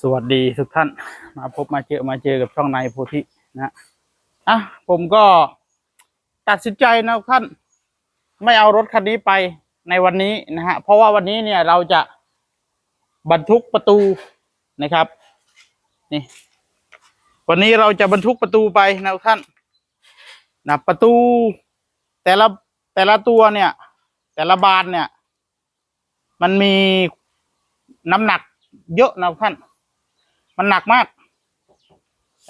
สวัสดีทุกท่าน มาพบมาเจอมาเจอกับช่องนายโพธินะอะผมก็ตัดสินใจนะท่าน ไม่เอารถคันนี้ไปในวันนี้นะฮะเพราะว่าวันนี้เนี่ยเราจะบรรทุกประตูนะครับนี่วันนี้เราจะบรรทุกประตูไปนะท่านนะประตู แต่ละแต่ละตัวเนี่ย แต่ละบานเนี่ย มันมีน้ำหนักเยอะนะท่าน มันหนักมาก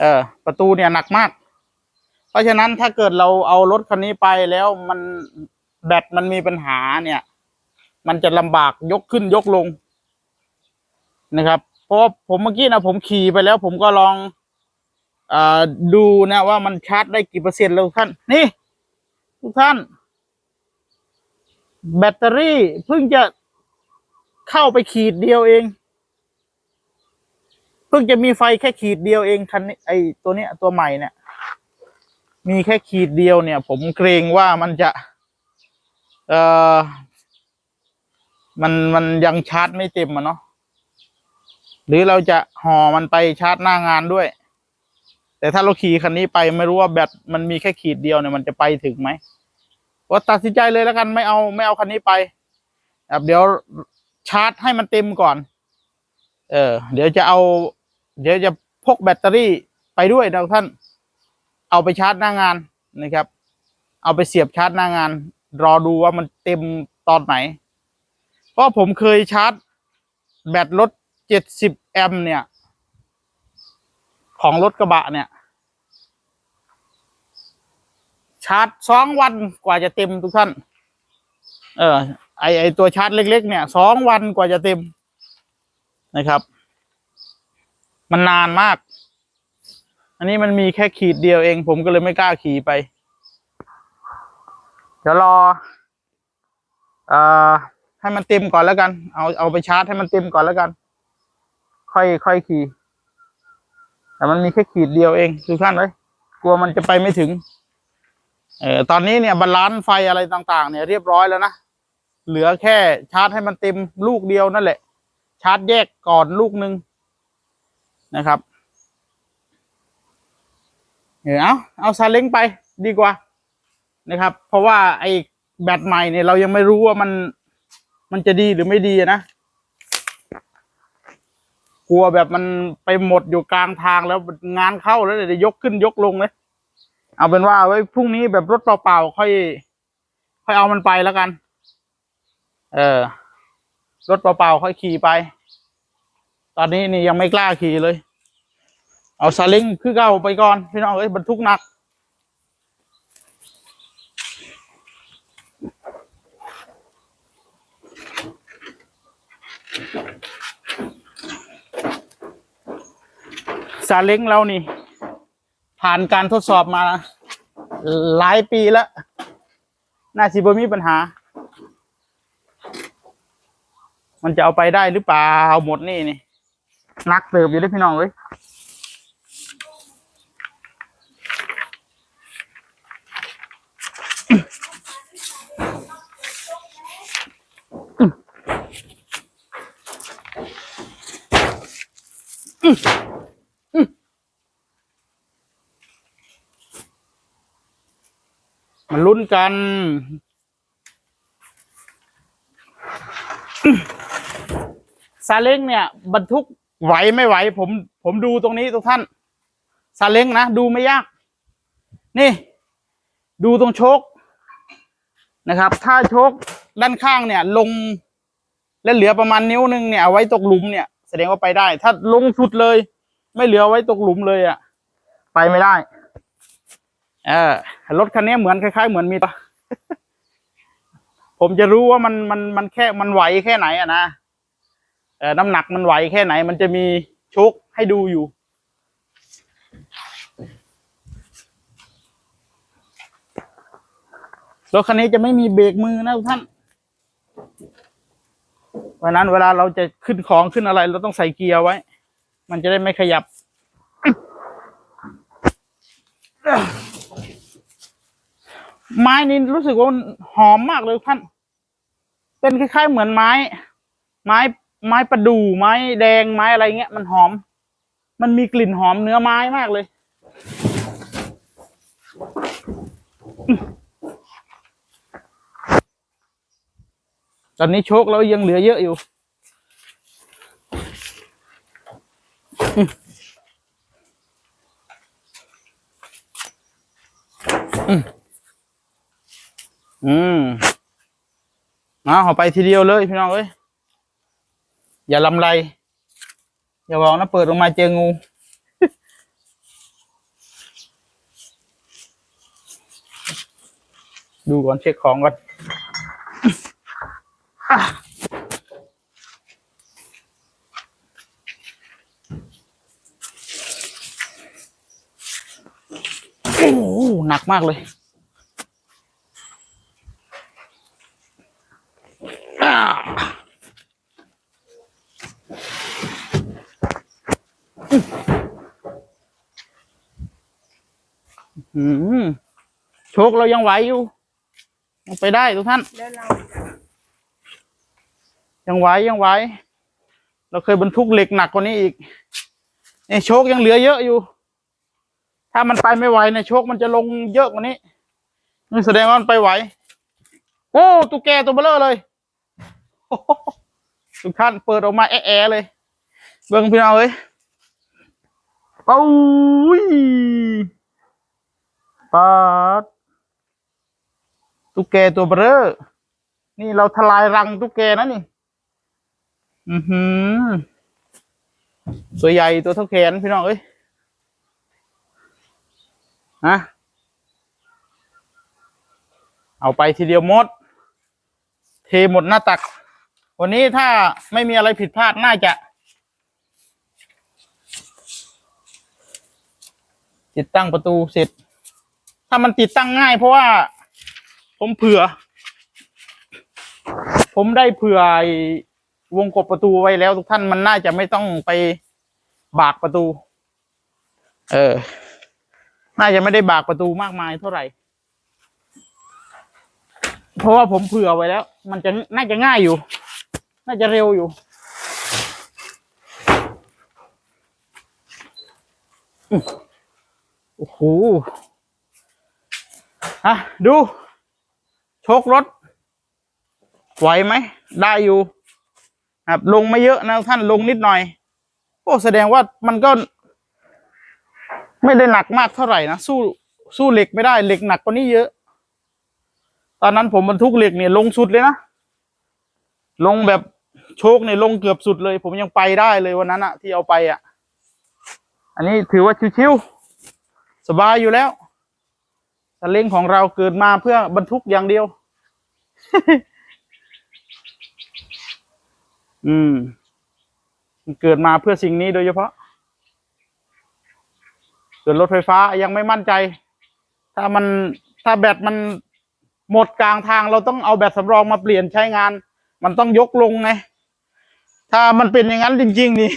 เออ ประตูเนี่ยหนักมาก เพราะฉะนั้นถ้าเกิดเราเอารถคันนี้ไปแล้วมันแบตมันมีปัญหาเนี่ย มันจะลำบากยกขึ้นยกลงนะครับ เพราะผมเมื่อกี้นะผมขี่ไปแล้ว ผมก็ลองอดูนะว่ามันชาร์จได้กี่เปอร์เซ็นต์แล้วท่าน นี่ ทุกท่าน แบตเตอรี่เพิ่งจะเข้าไปขีดเดียวเอง พิ่งจะมีไฟแค่ขีดเดียวเองคันนี้ไอตัวเนี้ยตัวใหม่เนี่ย มีแค่ขีดเดียวเนี่ย ผมเกรงว่ามันจะ เอ่อ มันมันยังชาร์จไม่เต็มอะเนาะหรือเราจะห่อมันไปชาร์จหน้างานด้วย แต่ถ้าเราขี่คันนี้ไปไม่รู้ว่าแบตมันมีแค่ขีดเดียวเนี่ยมันจะไปถึงไหมก็ตัดสินใจเลยแล้วกันไม่เอาไม่เอาคันนี้ไปแบบเดี๋ยวชาร์จให้มันเต็มก่อน เออ เดี๋ยวจะเอา เดี๋ยวจะพกแบตเตอรี่ไปด้วยนะท่าน เอาไปชาร์จหน้างานนะครับ เอาไปเสียบชาร์จหน้างาน รอดูว่ามันเต็มตอนไหน เพราะผมเคยชาร์จ แบตรถเจ็ดสิบแอมป์เนี่ย ของรถกระบะเนี่ยชาร์จสองวันกว่าจะเต็มทุกท่าน เออไอไอตัวชาร์จเล็ก ๆ เนี่ยสองวันกว่าจะเต็มนะครับ มันนานมาก อันนี้มันมีแค่ขีดเดียวเอง ผมก็เลยไม่กล้าขี่ไป เดี๋ยวรอเอ่อให้มันเต็มก่อนแล้วกัน เอาเอาไปชาร์จให้มันเต็มก่อนแล้วกัน ค่อยค่อยขี่ แต่มันมีแค่ขีดเดียวเองทุกท่านเลยกลัวมันจะไปไม่ถึง เออตอนนี้เนี่ยบาลานซ์ไฟอะไรต่างๆ เนี่ยเรียบร้อยแล้วนะ เหลือแค่ชาร์จให้มันเต็มลูกเดียวนั่นแหละ ชาร์จแยกก่อนลูกหนึ่ง นะครับเออเอาเอาซาเล้งไปดีกว่านะครับ เพราะว่าไอ้แบตใหม่เนี่ยเรายังไม่รู้ว่ามันมันจะดีหรือไม่ดีนะ กลัวแบบมันไปหมดอยู่กลางทางแล้วงานเข้าแล้วเดี๋ยวยกขึ้นยกลงเลย เอาเป็นว่าไว้พรุ่งนี้แบบรถเปล่าๆค่อย ค่อยเอามันไปแล้วกัน เออรถเปล่าๆค่อยขี่ไป ตอนนี้นี่ยังไม่กล้าขี่เลย เอาซาเล้งคือเก่าไปก่อนพี่น้องเอ้ยบรรทุกหนัก ซาเล้งเรานี่ ผ่านการทดสอบมา หลายปีแล้ว น่าสิบ่มีปัญหา มันจะเอาไปได้หรือเปล่าหมดนี่นี่นักเติบอยู่ด้วยพี่น้องเอ้ย มันลุ้นกัน ซาเล้งเนี่ย บรรทุกไหวไม่ไหว ผม ผมดูตรงนี้ทุกท่าน ซาเล้งนะ ดูไม่ยาก นี่ ดูตรงโชคนะครับ ถ้าโชคด้านข้างเนี่ย ลง และเหลือประมาณนิ้วหนึงเนี่ยเอาไว้ตกหลุมเนี่ย แสดงว่าไปได้ ถ้าลงสุดเลย ไม่เหลือไว้ตกหลุมเลยอะ่ะ ไปไม่ได้ เออรถคันนี้เหมือนคล้ายๆ เหมือนมีปะผมจะรู้ว่ามันมันมันแค่มันไหวแค่ไหนอะนะเออน้ำหนักมันไหวแค่ไหน มันจะมีชคให้ดูอยู่ รถคันนี้จะไม่มีเบรกมือนะทุกท่านเพราะฉะนั้นเวลาเราจะขึ้นของขึ้นอะไร เราต้องใส่เกียร์ไว้ มันจะได้ไม่ขยับ ไม้นี้รู้สึกว่ามันหอมมากเลยทุกท่าน เป็นคล้ายๆเหมือนไม้ ไม้ไม้ประดู่ไม้แดงไม้อะไรเงี้ยมันหอม มันมีกลิ่นหอมเนื้อไม้มากเลย ตอนนี้โชคเรายังเหลือเยอะอยู่อืม เอาเอาไปทีเดียวเลยพี่น้องเอ้ยอย่าลำไร อย่าบอกนะเปิดออกมาเจองู ดูก่อนเช็คของก่อนโอ้โหหนักมากเลย อืมโชคเรายังไหวอยู่ยังไปได้ทุกท่าน แล้วเรายังไหวยังไหวเราเคยบรรทุกเหล็กหนักกว่านี้อีกเนี่ยโชคยังเหลือเยอะอยู่ ถ้ามันไปไม่ไหวเนี่ยโชคมันจะลงเยอะกว่านี้นี่แสดงว่ามันไปไหวโอ้ตุ๊กแกตัวเบลอเลยทุกท่านเปิดออกมาแอะๆเลย เบิ่งพี่น้องเอ้ยโอ้ย ปาดตุ๊กแกตัวเบลอนี่เราทลายรังตุ๊กแกนะนี่ อือหือตัวใหญ่ตัวเท่าแขนพี่น้องเอ้ยฮะเอาไปทีเดียวหมด เทหมดหน้าตัก วันนี้ถ้าไม่มีอะไรผิดพลาดน่าจะ ติดตั้งประตูเสร็จ ถ้ามันติดตั้งง่าย เพราะว่า ผมเผื่อ ผมได้เผื่อไอ้วงกบประตูไว้แล้ว ทุกท่านมันน่าจะไม่ต้องไปบากประตู เออ น่าจะไม่ได้บากประตูมากมายเท่าไหร่ เพราะว่าผมเผื่อไว้แล้ว มันจะน่าจะง่ายอยู่ น่าจะเร็วอยู่ โอ้โห อะดูชครถไหวไหม ได้อยู่ครับลงไม่เยอะนะท่านลงนิดหน่อย โอ้แสดงว่ามันก็ ไม่ได้หนักมากเท่าไหร่นะสู้สู้เหล็กไม่ได้เหล็กหนักกว่านี้เยอะ ตอนนั้นผมบรรทุกเหล็กเนี่ยลงสุดเลยนะลงแบบโชคเนี่ยลงเกือบสุดเลย ผมยังไปได้เลยวันนั้นอะที่เอาไปอะอันนี้ถือว่าชิวๆสบายอยู่แล้ว เล้งของเราเกิดมาเพื่อบรรทุกอย่างเดียว อืม เกิดมาเพื่อสิ่งนี้โดยเฉพาะส่วนรถไฟฟ้ายังไม่มั่นใจ ถ้ามันถ้าแบตมันหมดกลางทางเราต้องเอาแบตสำรองมาเปลี่ยนใช้งาน มันต้องยกลงไง ถ้ามันเป็นอย่างนั้นจริง ๆ นี่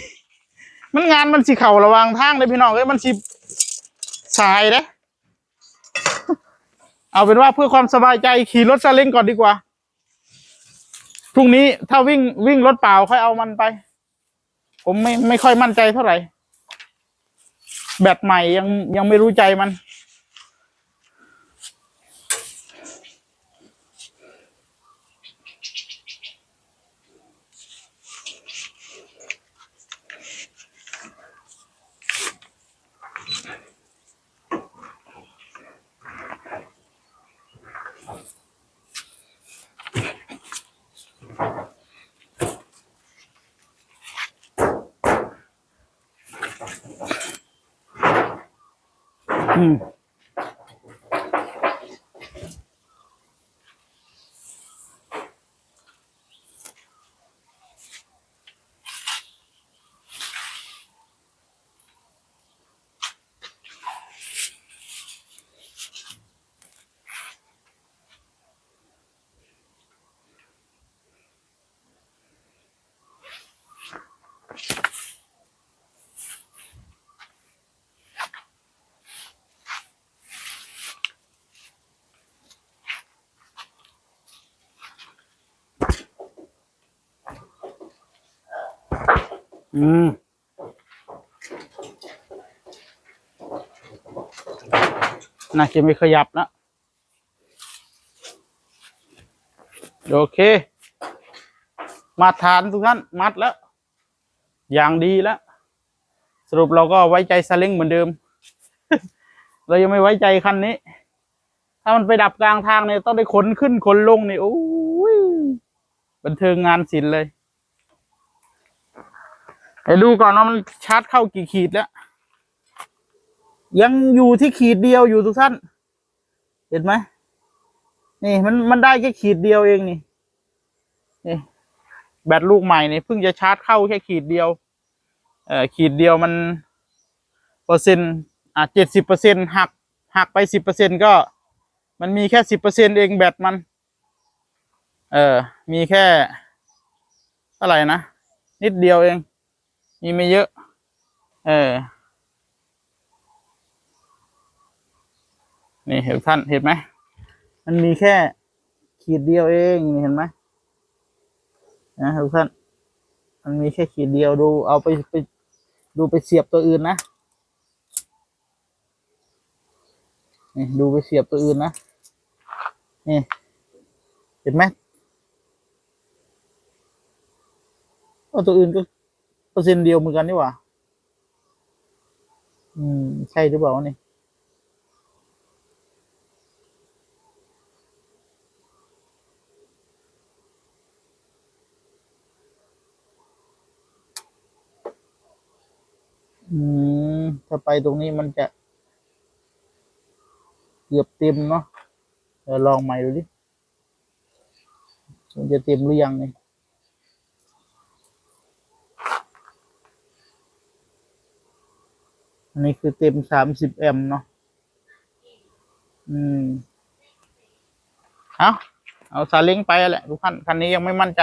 มันงานมันสิเข่าระวางทางเลยพี่น้องเอ้ยมันสิสายเด้ เอาเป็นว่าเพื่อความสบายใจขี่รถซาเล้งก่อนดีกว่า พรุ่งนี้ถ้าวิ่งวิ่งรถเปล่าค่อยเอามันไป ผมไม่ไม่ค่อยมั่นใจเท่าไหร่ แบตใหม่ยังยังไม่รู้ใจมัน อื อืมน่าจะไม่ขยับนะ โอเค มาทานทุกท่านมัดแล้ว อย่างดีแล้ว สรุปเราก็ไว้ใจซาเล้งเหมือนเดิม เรายังไม่ไว้ใจคันนี้ ถ้ามันไปดับกลางทางเนี่ยต้องได้ขนขึ้นขนลงนี่โอ้ยบันเทิงงานศิลป์เลย ไปดูก่อนว่ามันชาร์จเข้ากี่ขีดแล้ว ยังอยู่ที่ขีดเดียวอยู่ทุกท่าน เห็นไหมนี่มันมันได้แค่ขีดเดียวเองนี่นี่แบตลูกใหม่นี่เพิ่งจะชาร์จเข้าแค่ขีดเดียว เอ่อขีดเดียวมันเปอร์เซ็นต์อะเจ็ดสิบเปอร์เซ็นหักหักไปสิบเปอร์เซ็นก็ มันมีแค่สิบเปอร์เซ็นเองแบตมัน เออมีแค่เท่าไรนะ นิดเดียวเอง มีไม่เยอะ เออ นี่เห็นท่านเห็นไหม มันมีแค่ขีดเดียวเองนี่เห็นไหมนะทุกท่าน มันมีแค่ขีดเดียวดู เอาไปไปดูไปเสียบตัวอื่นนะนี่ดูไปเสียบตัวอื่นนะนี่เห็นไหมเอาตัวอื่นก็ อร์เซ็นต์เดียวเหมือนกันนี่หว่า อืม ใช่หรือเปล่าวะนี่อืม ถ้าไปตรงนี้มันจะ เกือบเต็มเนาะเดี๋ยวลองใหม่ดูดิ มันจะเต็มหรือยังเนี่ย อันนี้คือเต็มสามสิบแอมเนาะ อืม เอาเอาซาเล้งไปแหละทุกท่านคันนี้ยังไม่มั่นใจ